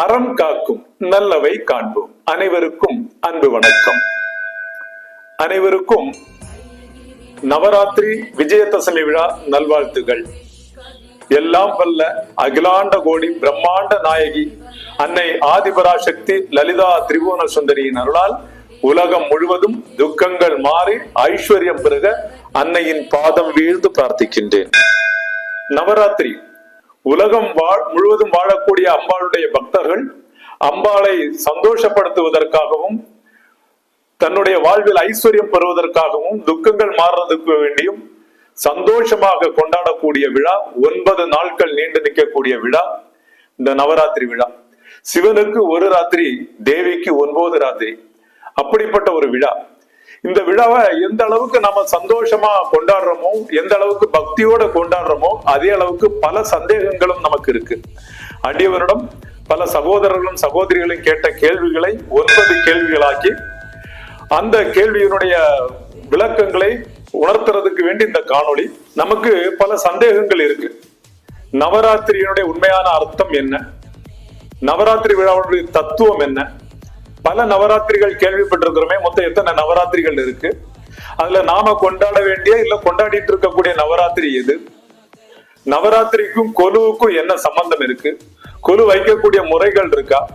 அறம் காக்கும் நல்லவை காண்போம். அனைவருக்கும் அன்பு வணக்கம். அனைவருக்கும் நவராத்திரி விஜயதசமி விழா நல்வாழ்த்துகள். எல்லாம் வல்ல அகிலாண்ட கோடி பிரம்மாண்ட நாயகி அன்னை ஆதிபராசக்தி லலிதா திரிபுவன சுந்தரியின் அருளால் உலகம் முழுவதும் துக்கங்கள் மாறி ஐஸ்வர்யம் பெருக அன்னையின் பாதம் வீழ்ந்து பிரார்த்திக்கின்றேன். நவராத்திரி உலகம் வாழ் முழுவதும் வாழக்கூடிய அம்பாளுடைய பக்தர்கள் அம்பாளை சந்தோஷப்படுத்துவதற்காகவும் தன்னுடைய வாழ்வில் ஐஸ்வர்யம் பெறுவதற்காகவும் துக்கங்கள் மாறுறதுக்கு வேண்டியும் சந்தோஷமாக கொண்டாடக்கூடிய விழா ஒன்பது நாட்கள் நீண்டு நிற்கக்கூடிய விழா இந்த நவராத்திரி விழா. சிவனுக்கு ஒரு ராத்திரி தேவிக்கு ஒன்பது ராத்திரி. அப்படிப்பட்ட ஒரு விழா. இந்த விழாவை எந்த அளவுக்கு நம்ம சந்தோஷமா கொண்டாடுறோமோ எந்த அளவுக்கு பக்தியோட கொண்டாடுறோமோ அதே அளவுக்கு பல சந்தேகங்களும் நமக்கு இருக்கு. அடியவரிடம் பல சகோதரர்களும் சகோதரிகளும் கேட்ட கேள்விகளை ஒன்பது கேள்விகளாக்கி அந்த கேள்வியினுடைய விளக்கங்களை உணர்த்துறதுக்கு வேண்டி இந்த காணொளி. நமக்கு பல சந்தேகங்கள் இருக்கு. நவராத்திரியினுடைய உண்மையான அர்த்தம் என்ன? நவராத்திரி விழாவுடைய தத்துவம் என்ன? பல நவராத்திரிகள் கேள்விப்பட்டிருக்கிறோமே மொத்தம் எத்தனை நவராத்திரிகள் இருக்கு? அதுல நாம கொண்டாட வேண்டிய இல்ல கொண்டாடிட்டு இருக்கக்கூடிய நவராத்திரி எது? நவராத்திரிக்கும் கொலுவுக்கும் என்ன சம்பந்தம் இருக்கு? கொலு வைக்கக்கூடிய முறைகள் இருக்கா?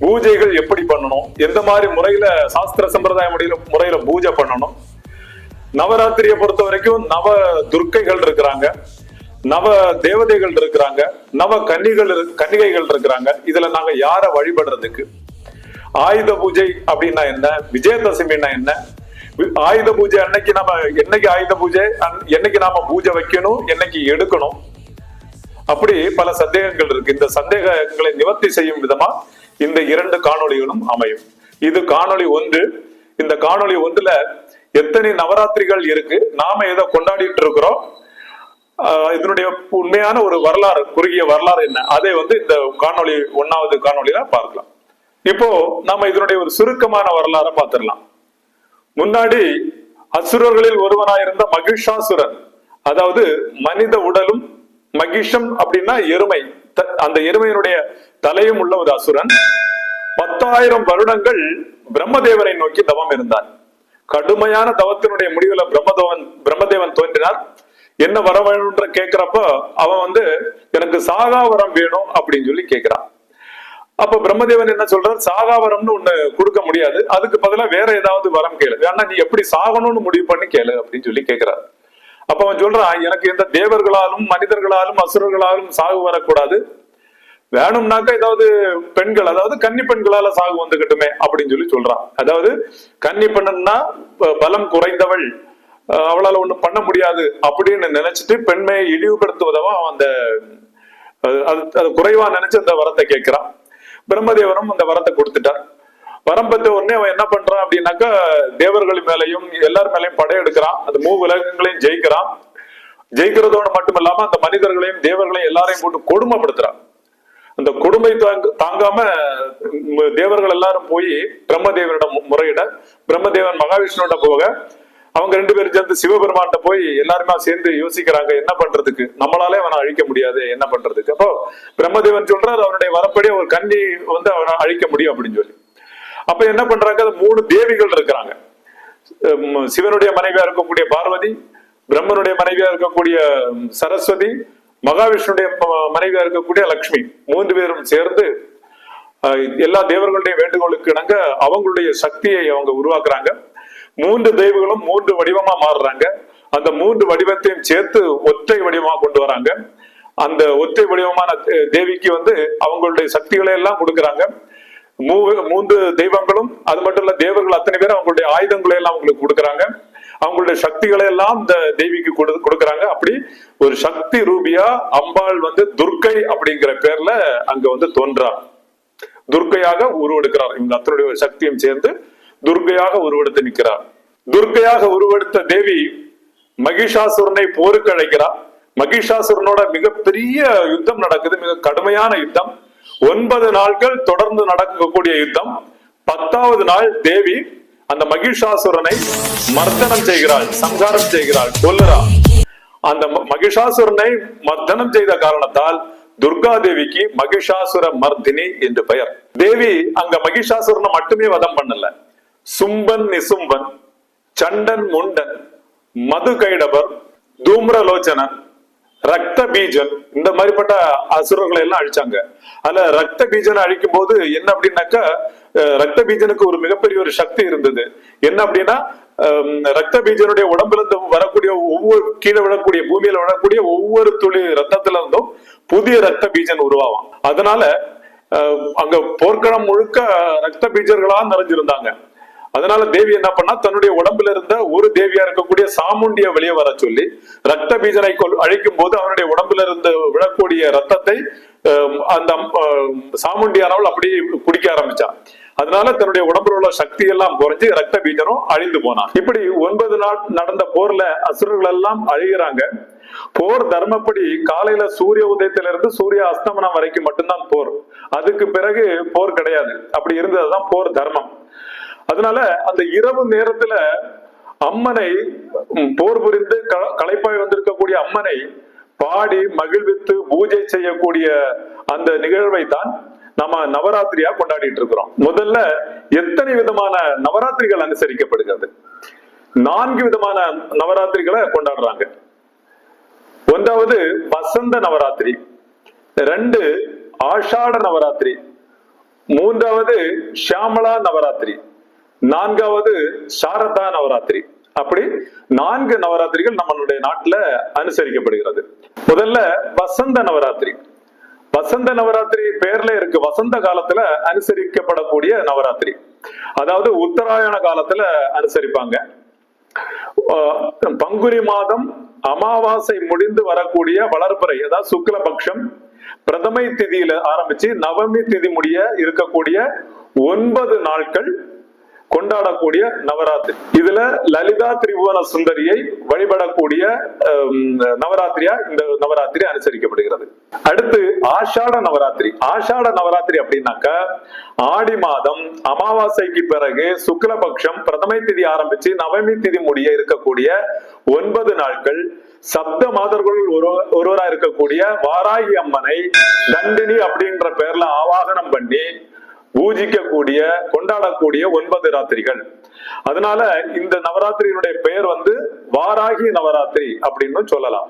பூஜைகள் எப்படி பண்ணணும்? எந்த மாதிரி முறையில சாஸ்திர சம்பிரதாய முறையில முறையில பூஜை பண்ணணும்? நவராத்திரியை பொறுத்த வரைக்கும் நவ துர்க்கைகள் இருக்கிறாங்க. நவ தேவதைகள் இருக்கிறாங்க. நவ கன்னிகள் கன்னிகைகள் இருக்கிறாங்க. இதுல நாங்க யார வழிபடுறதுக்கு? ஆயுத பூஜை அப்படின்னா என்ன? விஜயதசமின்னா என்ன? வி- ஆயுத பூஜை அன்னைக்கு நம்ம என்னைக்கு ஆயுத பூஜை? என்னைக்கு நாம பூஜை வைக்கணும்? என்னைக்கு எடுக்கணும்? அப்படி பல சந்தேகங்கள் இருக்கு. இந்த சந்தேகங்களை நிவர்த்தி செய்யும் விதமா இந்த இரண்டு காணொளிகளும் அமையும். இது காணொளி ஒன்று. இந்த காணொளி ஒன்றுல எத்தனை நவராத்திரிகள் இருக்கு? நாம எதை கொண்டாடிட்டு இருக்கிறோம். ஆஹ் இதனுடைய உண்மையான ஒரு வரலாறு குறுகிய வரலாறு என்ன? அதை வந்து இந்த காணொளி ஒன்னாவது காணொலியில பார்க்கலாம். இப்போ நாம இதனுடைய ஒரு சுருக்கமான வரலாறை பார்த்திடலாம். முன்னாடி அசுரர்களில் ஒருவனாயிருந்த மகிஷாசுரன் அதாவது மனித உடலும் மகிஷம் அப்படின்னா எருமை அந்த எருமையினுடைய தலையும் உள்ள ஒரு அசுரன் பத்தாயிரம் வருடங்கள் பிரம்மதேவரை நோக்கி தவம் இருந்தான். கடுமையான தவத்தினுடைய முடிவுல பிரம்மதேவன் பிரம்மதேவன் தோன்றினார். என்ன வர வேணும்ன்ற கேக்குறப்ப அவன் வந்து எனக்கு சாகா வரம் வேணும் அப்படின்னு சொல்லி கேட்கிறான். அப்ப பிரம்மதேவன் என்ன சொல்றார்? சாகாவரம்னு ஒண்ணு கொடுக்க முடியாது. அதுக்கு பதிலா வேற ஏதாவது வரம் கேளு. ஆனா நீ எப்படி சாகணும்னு முடிவு பண்ணி கேளு அப்படின்னு சொல்லி கேட்கிறாரு அப்ப அவன் சொல்றான் எனக்கு எந்த தேவர்களாலும் மனிதர்களாலும் அசுரர்களாலும் சாகு வரக்கூடாது. வேணும்னாக்கா ஏதாவது பெண்கள் அதாவது கன்னி பெண்களால சாகு வந்துகிட்டுமே அப்படின்னு சொல்லி சொல்றான். அதாவது கன்னி பெண்ணுன்னா பலம் குறைந்தவள். அவளால ஒண்ணும் பண்ண முடியாது அப்படின்னு நினைச்சிட்டு பெண்மையை இழிவுபடுத்துவதவா அவன் அந்த அது அது குறைவா நினைச்சு அந்த வரத்தை கேட்கிறான் பிரம்மதேவனும் அந்த வரத்தை கொடுத்துட்டார். வரம் பெற்ற உடனே அவன் என்ன பண்றான் அப்படின்னாக்கா தேவர்கள் மேலையும் எல்லார் மேலையும் படையெடுக்கிறான் அந்த மூ உலகங்களையும் ஜெயிக்கிறான். ஜெயிக்கிறதோடு மட்டும் இல்லாம அந்த மனிதர்களையும் தேவர்களையும் எல்லாரையும் போட்டு கொடுமைப்படுத்துறான். அந்த கொடுமை தாங்க- தாங்காம தேவர்கள் எல்லாரும் போய் பிரம்மதேவனிடம் மு- முறையிட பிரம்மதேவன் மகாவிஷ்ணுவிட போக அவங்க ரெண்டு பேரும் சேர்ந்து சிவபெருமான்கிட்ட போய் எல்லாருமே சேர்ந்து யோசிக்கிறாங்க என்ன பண்றதுக்கு? நம்மளாலே அவனை அழிக்க முடியாது என்ன பண்றதுக்கு? அப்போ பிரம்மதேவன் சொல்றாரு அவனுடைய வரப்படி ஒரு கண்ணி வந்து அவனை அழிக்க முடியும் அப்படின்னு சொல்லி. அப்ப என்ன பண்றாங்க அது மூணு தேவிகள் இருக்கிறாங்க. சிவனுடைய மனைவியா இருக்கக்கூடிய பார்வதி பிரம்மனுடைய மனைவியா இருக்கக்கூடிய சரஸ்வதி மகாவிஷ்ணுடைய மனைவியா இருக்கக்கூடிய லக்ஷ்மி. மூன்று பேரும் சேர்ந்து அஹ், எல்லா தேவர்களுடைய வேண்டுகோளுக்கு இணங்க அவங்களுடைய சக்தியை அவங்க உருவாக்குறாங்க. மூன்று தெய்வங்களும் மூன்று வடிவமா மாறுறாங்க. அந்த மூன்று வடிவத்தையும் சேர்த்து ஒற்றை வடிவமா கொண்டு வராங்க. அந்த ஒற்றை வடிவமான தே- தேவிக்கு வந்து அவங்களுடைய சக்திகளை எல்லாம் கொடுக்கறாங்க. மூன்று தெய்வங்களும் அது மட்டும் இல்ல தேவர்கள் அத்தனை பேரும் அவங்களுடைய ஆயுதங்களை எல்லாம் அவங்களுக்கு கொடுக்கறாங்க. அவங்களுடைய சக்திகளை எல்லாம் இந்த தேவிக்கு கொடு கொடுக்கறாங்க. அப்படி ஒரு சக்தி ரூபியா அம்பாள் வந்து துர்க்கை அப்படிங்கிற பேர்ல அங்க வந்து தோன்றா. துர்க்கையாக உருவெடுக்கிறார். இவங்க அத்தனுடைய சக்தியும் சேர்ந்து துர்கையாக உருவெடுத்து நிற்கிறார். துர்க்கையாக உருவெடுத்த தேவி மகிஷாசுரனை போருக்கு அழைக்கிறார். மகிஷாசுரனோட மிகப்பெரிய யுத்தம் நடக்குது மிக கடுமையான யுத்தம். ஒன்பது நாட்கள் தொடர்ந்து நடக்கக்கூடிய யுத்தம். பத்தாவது நாள் தேவி அந்த மகிஷாசுரனை மர்தனம் செய்கிறாள் சங்காரம் செய்கிறாள் கொல்லுறா அந்த மகிஷாசுரனை மர்தனம் செய்த காரணத்தால் துர்கா தேவிக்கு மகிஷாசுர மர்தினி என்று பெயர். தேவி அங்க மகிஷாசுரனை மட்டுமே வதம் பண்ணல. சும்பன் நிசும்பன் சண்டன் முண்டன் மது கைடபர் தூம்ரலோச்சனன் ரக்த பீஜன் இந்த மாதிரிப்பட்ட அசுரர்களை எல்லாம் அழிச்சாங்க. அதுல ரத்த பீஜனை அழிக்கும் போது என்ன அப்படின்னாக்கா ரத்த பீஜனுக்கு ஒரு மிகப்பெரிய ஒரு சக்தி இருந்தது. என்ன அப்படின்னா ரத்த பீஜனுடைய உடம்புல இருந்து வரக்கூடிய ஒவ்வொரு கீழே விழக்கூடிய பூமியில விழக்கூடிய ஒவ்வொரு துளி ரத்தத்துல இருந்தும் புதிய ரத்த பீஜன் உருவாகும் அதனால அஹ், அங்க போர்க்களம் முழுக்க ரத்த பீஜர்களா நிறைஞ்சிருந்தாங்க. அதனால தேவி என்ன பண்ணா தன்னுடைய உடம்புல இருந்த ஒரு தேவியா இருக்கக்கூடிய சாமுண்டிய வெளியே வர சொல்லி ரத்த பீஜனை கொல் அழிக்கும் போது அவனுடைய உடம்புல இருந்து விழக்கூடிய ரத்தத்தை அந்த சாமுண்டியானவள் அப்படியே குடிக்க ஆரம்பிச்சான் அதனால தன்னுடைய உடம்புல உள்ள சக்தி எல்லாம் குறைஞ்சு ரத்த பீஜனும் அழிந்து போனான். இப்படி ஒன்பது நாள் நடந்த போர்ல அசுரர்கள் எல்லாம் அழிகிறாங்க போர் தர்மப்படி காலையில சூரிய உதயத்திலிருந்து சூரிய அஸ்தமனம் வரைக்கும் மட்டும்தான் போர். அதுக்கு பிறகு போர் கிடையாது. அப்படி இருந்ததுதான் போர் தர்மம். அதனால அந்த இரவு நேரத்துல அம்மனை போர் புரிந்து களைப்பாய் வந்திருக்கக்கூடிய அம்மனை பாடி மகிழ்வித்து பூஜை செய்யக்கூடிய அந்த நிகழ்வை தான் நம்ம நவராத்திரியா கொண்டாடிட்டு இருக்கிறோம். முதல்ல எத்தனை விதமான நவராத்திரிகள் அனுசரிக்கப்படுகிறது? நான்கு விதமான நவராத்திரிகளை கொண்டாடுறாங்க. ஒன்றாவது வசந்த நவராத்திரி ரெண்டு ஆஷாட நவராத்திரி மூன்றாவது ஷியாமலா நவராத்திரி. நான்காவது சாரதா நவராத்திரி. அப்படி நான்கு நவராத்திரிகள் நம்மளுடைய நாட்டுல அனுசரிக்கப்படுகிறது. முதல்ல வசந்த நவராத்திரி. வசந்த நவராத்திரி பேர்ல இருக்கு. வசந்த காலத்துல அனுசரிக்கப்படக்கூடிய நவராத்திரி. அதாவது உத்தராயண காலத்துல அனுசரிப்பாங்க. பங்குனி மாதம் அமாவாசை முடிந்து வரக்கூடிய வளர்பிறை அதாவது சுக்லபக்ஷம் பிரதமை திதியில ஆரம்பிச்சு நவமி திதி முடிய இருக்கக்கூடிய ஒன்பது நாட்கள் கொண்டாடக்கூடிய நவராத்திரி. இதுல லலிதா திரிபுவன சுந்தரியை வழிபடக்கூடிய நவராத்திரியா இந்த நவராத்திரி அனுசரிக்கப்படுகிறது. அடுத்து ஆஷாட நவராத்திரி. ஆஷாட நவராத்திரி அப்படின்னாக்கா ஆடி மாதம் அமாவாசைக்கு பிறகு சுக்லபக்ஷம் பிரதமை திதி ஆரம்பிச்சு நவமி திதி முடிய இருக்கக்கூடிய ஒன்பது நாட்கள் சப்த மாதர்கள் ஒரு ஒருவரா இருக்கக்கூடிய வாராகி அம்மனை தண்டினி அப்படின்ற பெயர்ல ஆவாகனம் பண்ணி பூஜிக்கக்கூடிய கொண்டாடக்கூடிய ஒன்பது ராத்திரிகள். அதனால இந்த நவராத்திரியினுடைய பெயர் வந்து வாராகி நவராத்திரி அப்படின்னு சொல்லலாம்.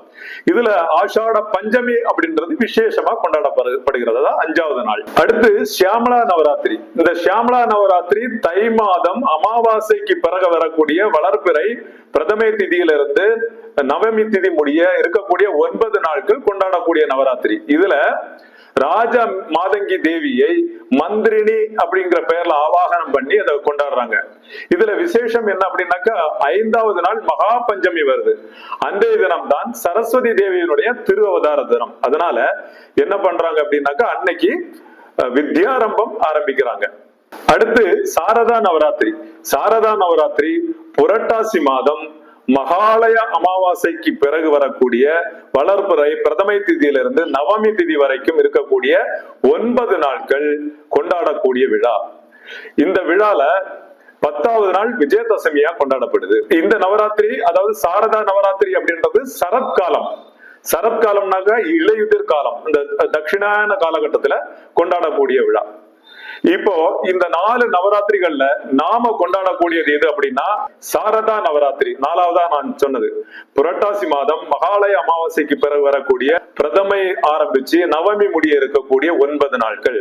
இதுல ஆஷாட பஞ்சமி அப்படின்றது விசேஷமா கொண்டாடப்படுகிறது. அதான் அஞ்சாவது நாள். அடுத்து சியாமலா நவராத்திரி. இந்த சியாமலா நவராத்திரி தை மாதம் அமாவாசைக்கு பிறகு வரக்கூடிய வளர்ப்பிறை பிரதமை திதியிலிருந்து நவமி திதி முடிய இருக்கக்கூடிய ஒன்பது நாட்கள் கொண்டாடக்கூடிய நவராத்திரி. இதுல ராஜ மாதங்கி தேவியை மந்திரினி அப்படிங்கிற பெயர்ல ஆவாகனம் பண்ணி அதை கொண்டாடுறாங்க. இதுல விசேஷம் என்ன அப்படின்னாக்கா ஐந்தாவது நாள் மகா பஞ்சமி வருது. அந்த தினம் தான் சரஸ்வதி தேவியினுடைய திரு அவதார தினம். அதனால என்ன பண்றாங்க அப்படின்னாக்கா அன்னைக்கு வித்யாரம்பம் ஆரம்பிக்கிறாங்க. அடுத்து சாரதா நவராத்திரி. சாரதா நவராத்திரி புரட்டாசி மாதம் மகாலய அமாவாசைக்கு பிறகு வரக்கூடிய வளர்ப்புறை பிரதமை திதியிலிருந்து நவமி திதி வரைக்கும் இருக்கக்கூடிய ஒன்பது நாட்கள் கொண்டாடக்கூடிய விழா. இந்த விழால பத்தாவது நாள் விஜயதசமியா கொண்டாடப்படுது. இந்த நவராத்திரி அதாவது சாரதா நவராத்திரி அப்படின்றது சரத்காலம். சரத்காலம்னாக்க இலையுதிர் காலம். இந்த தட்சிணாயன காலகட்டத்துல கொண்டாடக்கூடிய விழா. இப்போ இந்த நாலு நவராத்திரிகள்ல நாம கொண்டாடக்கூடியது எது அப்படின்னா சாரதா நவராத்திரி. நாலாவதா நான் சொன்னது. புரட்டாசி மாதம் மகாலய அமாவாசைக்கு பிறகு வரக்கூடிய பிரதமை ஆரம்பிச்சு நவமி முடிய இருக்கக்கூடிய ஒன்பது நாட்கள்.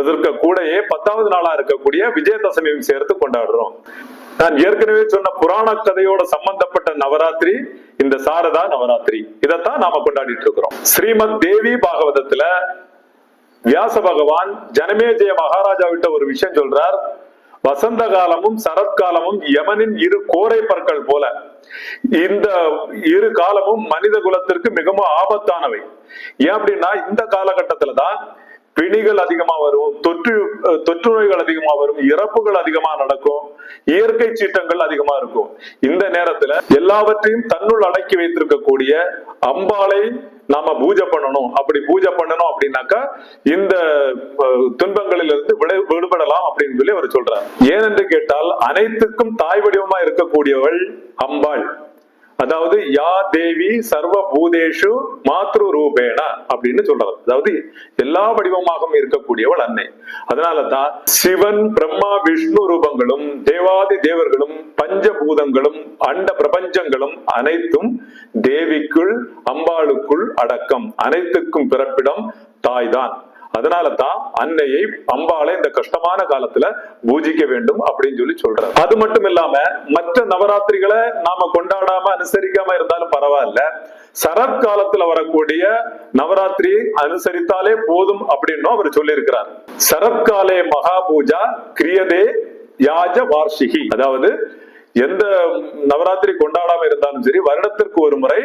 இதற்கு கூடயே பத்தாவது நாளா இருக்கக்கூடிய விஜயதசமியும் சேர்த்து கொண்டாடுறோம். நான் ஏற்கனவே சொன்ன புராண கதையோட சம்பந்தப்பட்ட நவராத்திரி இந்த சாரதா நவராத்திரி. இதைத்தான் நாம கொண்டாடிட்டு இருக்கிறோம். ஸ்ரீமத் தேவி பாகவதத்துல வியாச பகவான் ஜனமேஜய மகாராஜா விட்ட ஒரு விஷயம் சொல்றார். வசந்த காலமும் சரத்காலமும் யமனின் இரு கோரை பற்கள் போல. இந்த இரு காலமும் மனித குலத்திற்கு மிகவும் ஆபத்தானவை. ஏன் அப்படின்னா இந்த காலகட்டத்துல தான் பிணிகள் அதிகமா வரும் தொற்று தொற்று நோய்கள் அதிகமா வரும் இறப்புகள் அதிகமா நடக்கும் இயற்கை சீற்றங்கள் அதிகமா இருக்கும். இந்த நேரத்துல எல்லாவற்றையும் தன்னுள் அடக்கி வைத்திருக்கக்கூடிய அம்பாளை நாம பூஜை பண்ணணும். அப்படி பூஜை பண்ணணும் அப்படின்னாக்கா இந்த துன்பங்களில் துன்பங்களிலிருந்து விடு விடுபடலாம் அப்படின்னு சொல்லி அவர் சொல்றார். ஏனென்று கேட்டால் அனைத்துக்கும் தாய் வடிவமா இருக்கக்கூடியவள் அம்பாள். அதாவது யா தேவி சர்வ பூதேஷு மாத்ரு ரூபேண அப்படின்னு சொல்றது அதாவது எல்லா வடிவமாகவும் இருக்கக்கூடியவள் அன்னை. அதனாலதான் சிவன் பிரம்மா விஷ்ணு ரூபங்களும் தேவாதி தேவர்களும் பஞ்சபூதங்களும் அண்ட பிரபஞ்சங்களும் அனைத்தும் தேவிக்குள் அம்பாளுக்குள் அடக்கம். அனைத்துக்கும் பிறப்பிடம் தாய்தான். அதனால தான் அன்னையை அம்பாளை இந்த கஷ்டமான காலத்துல பூஜிக்க வேண்டும் அப்படின்னு சொல்லி சொல்றாரு. அது மட்டும் இல்லாம மற்ற நவராத்திரிகளை நாம கொண்டாடாம அனுசரிக்காம இருந்தாலும் பரவாயில்ல. சரத்காலத்துல வரக்கூடிய நவராத்திரி அனுசரித்தாலே போதும் அப்படின்னும் அவர் சொல்லியிருக்கிறார். சரத்காலே மகா பூஜா கிரியதே யாஜ வார்ஷிகி. அதாவது எந்த நவராத்திரி கொண்டாடாம இருந்தாலும் சரி வருடத்திற்கு ஒரு முறை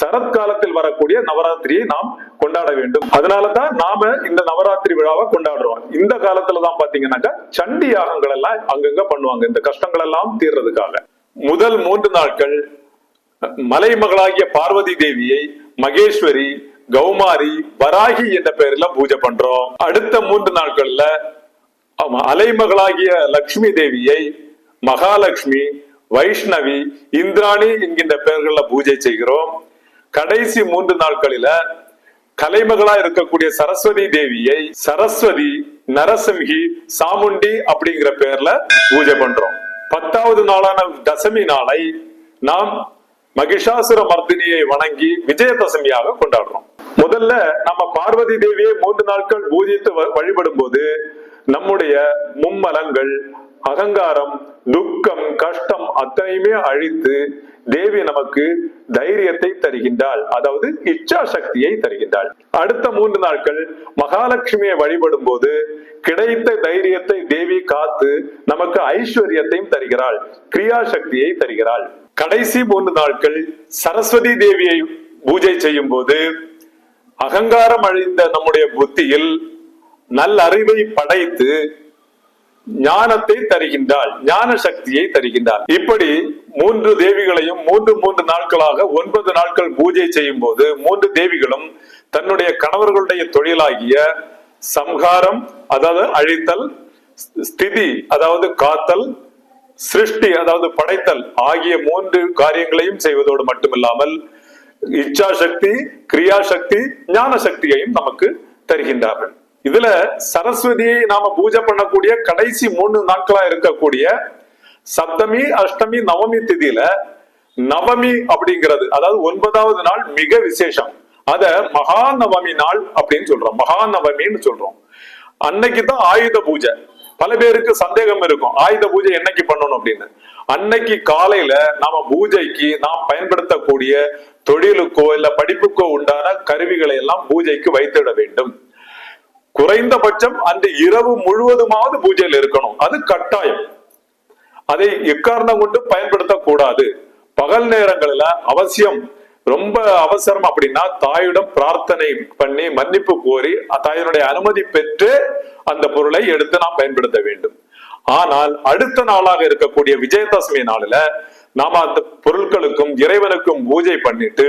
சரத்காலத்தில் வரக்கூடிய நவராத்திரியை நாம் கொண்டாட வேண்டும். அதனாலதான் நாம இந்த நவராத்திரி விழாவை கொண்டாடுறோம். இந்த காலத்துல தான் பாத்தீங்கன்னாக்கா சண்டி யாகங்கள் எல்லாம் அங்கங்க பண்ணுவாங்க. இந்த கஷ்டங்கள் எல்லாம் தீர்றதுக்காக. முதல் மூன்று நாட்கள் மலைமகளாகிய பார்வதி தேவியை மகேஸ்வரி கௌமாரி வராகி என்ற பெயர்ல பூஜை பண்றோம். அடுத்த மூன்று நாட்கள்ல ஆமா, அலைமகளாகிய லக்ஷ்மி தேவியை மகாலட்சுமி வைஷ்ணவி இந்திராணி என்கின்ற பெயர்கள்ல பூஜை செய்கிறோம். கடைசி மூன்று நாட்களில கலைமகளா இருக்கக்கூடிய சரஸ்வதி தேவியை சரஸ்வதி நரசிம்ஹி சாமுண்டி அப்படிங்கிற பெயர்ல பூஜை பண்றோம். பத்தாவது நாளான தசமி நாளை நாம் மகிஷாசுர மர்தினியை வணங்கி விஜயதசமியாக கொண்டாடுறோம். முதல்ல நம்ம பார்வதி தேவியை மூன்று நாட்கள் பூஜித்து வ- வழிபடும் போது நம்முடைய மும்மலங்கள் அகங்காரம் துக்கம் கஷ்டம் அத்தனையுமே அழித்து தேவி நமக்கு தைரியத்தை தருகின்றாள். அதாவது இச்சா சக்தியை தருகின்றாள். அடுத்த மூன்று நாட்கள் மகாலட்சுமியை வழிபடும் போது கிடைத்த தைரியத்தை தேவி காத்து நமக்கு ஐஸ்வர்யத்தையும் தருகிறாள் கிரியா சக்தியை தருகிறாள். கடைசி மூன்று நாட்கள் சரஸ்வதி தேவியை பூஜை செய்யும் போது அகங்காரம் அழிந்த நம்முடைய புத்தியில் நல்லறிவை படைத்து ஞானத்தை தருகின்றாள் ஞான சக்தியை தருகின்றாள். இப்படி மூன்று தேவிகளையும் மூன்று மூன்று நாட்களாக ஒன்பது நாட்கள் பூஜை செய்யும் போது மூன்று தேவிகளும் தன்னுடைய கணவர்களுடைய தொழிலாகிய சம்ஹாரம் அதாவது அழித்தல் ஸ்திதி அதாவது காத்தல் சிருஷ்டி அதாவது படைத்தல் ஆகிய மூன்று காரியங்களையும் செய்வதோடு மட்டுமில்லாமல் இச்சா சக்தி கிரியா சக்தி ஞான சக்தியையும் நமக்கு தருகின்றார்கள். இதுல சரஸ்வதி நாம பூஜை பண்ணக்கூடிய கடைசி மூணு நாட்களா இருக்கக்கூடிய சப்தமி அஷ்டமி நவமி திதியில நவமி அப்படிங்கிறது அதாவது ஒன்பதாவது நாள் மிக விசேஷம். அத மகாநவமி நாள் அப்படின்னு சொல்றோம். மகா நவமின்னு சொல்றோம். அன்னைக்கு தான் ஆயுத பூஜை. பல பேருக்கு சந்தேகம் இருக்கும். ஆயுத பூஜை என்னைக்கு பண்ணணும் அப்படின்னு. அன்னைக்கு காலையில நாம பூஜைக்கு நாம் பயன்படுத்தக்கூடிய தொழிலுக்கோ இல்ல படிப்புக்கோ உண்டான கருவிகளை எல்லாம் பூஜைக்கு வைத்திட வேண்டும். குறைந்தபட்சம் அந்த இரவு முழுவதுமாவது பூஜையில் இருக்கணும். அது கட்டாயம். அதை எக்காரணம் கொண்டு பயன்படுத்தக்கூடாது. பகல் நேரங்களில அவசியம் ரொம்ப அவசரம் அப்படின்னா தாயிடம் பிரார்த்தனை பண்ணி மன்னிப்பு கோரி தாயினுடைய அனுமதி பெற்று அந்த பொருளை எடுத்து நாம் பயன்படுத்த வேண்டும். ஆனால் அடுத்த நாளாக இருக்கக்கூடிய விஜயதசமி நாளில நாம அந்த பொருட்களுக்கும் இறைவனுக்கும் பூஜை பண்ணிட்டு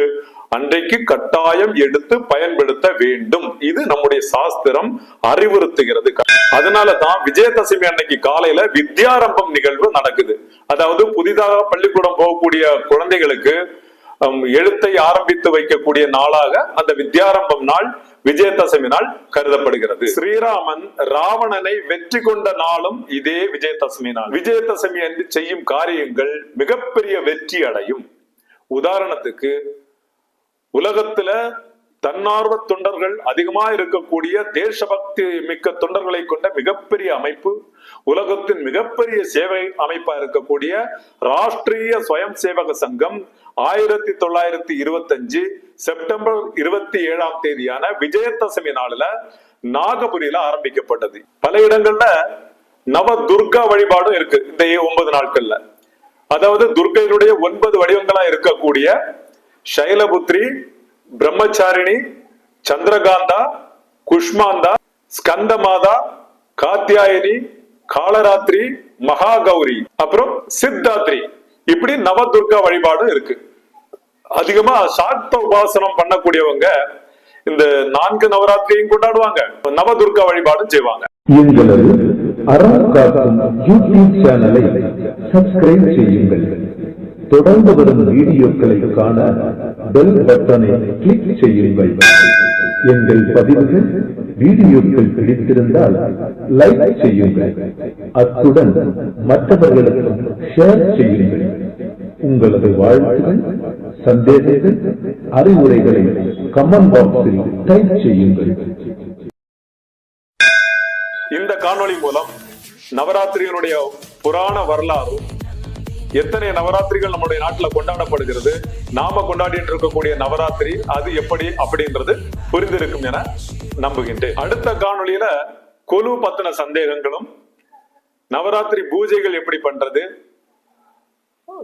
அன்றைக்கு கட்டாயம் எடுத்து பயன்படுத்த வேண்டும். இது நம்முடைய சாஸ்திரம் அறிவுறுத்துகிறது. அதனால தான் விஜயதசமி அன்னைக்கு காலையில வித்யாரம்பம் நிகழ்வு நடக்குது. அதாவது புதிதாக பள்ளிக்கூடம் போகக்கூடிய குழந்தைகளுக்கு எழுத்தை ஆரம்பித்து வைக்கக்கூடிய நாளாக அந்த வித்யாரம்பம் நாள் விஜயதசமி நாள் கருதப்படுகிறது. ஸ்ரீராமன் ராவணனை வெற்றி கொண்ட நாளும் இதே விஜயதசமி நாள். விஜயதசமி அன்று செய்யும் காரியங்கள் மிகப்பெரிய வெற்றி அடையும். உதாரணத்துக்கு உலகத்துல தன்னார்வ தொண்டர்கள் அதிகமா இருக்கக்கூடிய தேசபக்தி மிக்க தொண்டர்களை கொண்ட மிகப்பெரிய அமைப்பு உலகத்தின் மிகப்பெரிய சேவை அமைப்பா இருக்கக்கூடிய ராஷ்டிரிய சுயம் சேவக சங்கம் ஆயிரத்தி தொள்ளாயிரத்தி இருபத்தஞ்சு செப்டம்பர் இருபத்தி ஏழாம் தேதியான விஜயதசமி நாளுல நாகபுரியில ஆரம்பிக்கப்பட்டது. பல இடங்கள்ல நவ துர்கா வழிபாடும் இருக்கு. இந்த ஒன்பது நாட்கள்ல. அதாவது துர்கையினுடைய ஒன்பது வடிவங்களா இருக்கக்கூடிய சைலபுத்ரி பிரம்மச்சாரிணி சந்திரகாந்தா குஷ்மாந்தா ஸ்கந்தமாதா காத்தியாயனி காலராத்திரி மகாகௌரி அப்புறம் சித்தாத்ரி இப்படி நவதுர்கா வழிபாடும் இருக்கு. அதிகமா சாக்த உபாசனம் பண்ணக்கூடியவங்க இந்த நான்கு நவராத்திரியும் கொண்டாடுவாங்க. நவதுர்கா வழிபாடும் செய்வாங்க. எங்களது அறம் காக்கும் யூடியூப் சேனலை சப்ஸ்கிரைப் செய்யுங்கள். தொடர்ந்து வரும் வீடியோக்களை காண பெல் பட்டனை கிளிக் செய்யுங்கள். எங்கள் பதிவுகள் வீடியோக்கள் பிடித்திருந்தால் லைக் செய்யுங்கள். அத்துடன் மற்றவர்களுக்கும் ஷேர் செய்யுங்கள். உங்களது வாழ்த்துகள் சந்தேகங்கள் அறிவுரைகளை கமெண்ட் பாக்ஸில் டைப் செய்யுங்கள். இந்த காணொளி மூலம் நவராத்திரிகளுடைய புராண வரலாறும் எத்தனை நவராத்திரிகள் நம்முடைய நாட்டில் கொண்டாடப்படுகிறது? நாம கொண்டாடிட்டு இருக்கக்கூடிய நவராத்திரி அது எப்படி அப்படின்றது புரிந்திருக்கும் என நம்புகின்றேன். அடுத்த காணொலியில கொலு பத்தின சந்தேகங்களும் நவராத்திரி பூஜைகள் எப்படி பண்றது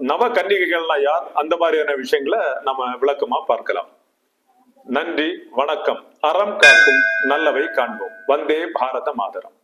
நவ கன்னிகைகள்னா யார் அந்த மாதிரியான விஷயங்களை நம்ம விளக்கமா பார்க்கலாம். நன்றி வணக்கம். அறம் காக்கும் நல்லவை காண்போம். வந்தே பாரத மாதரம்.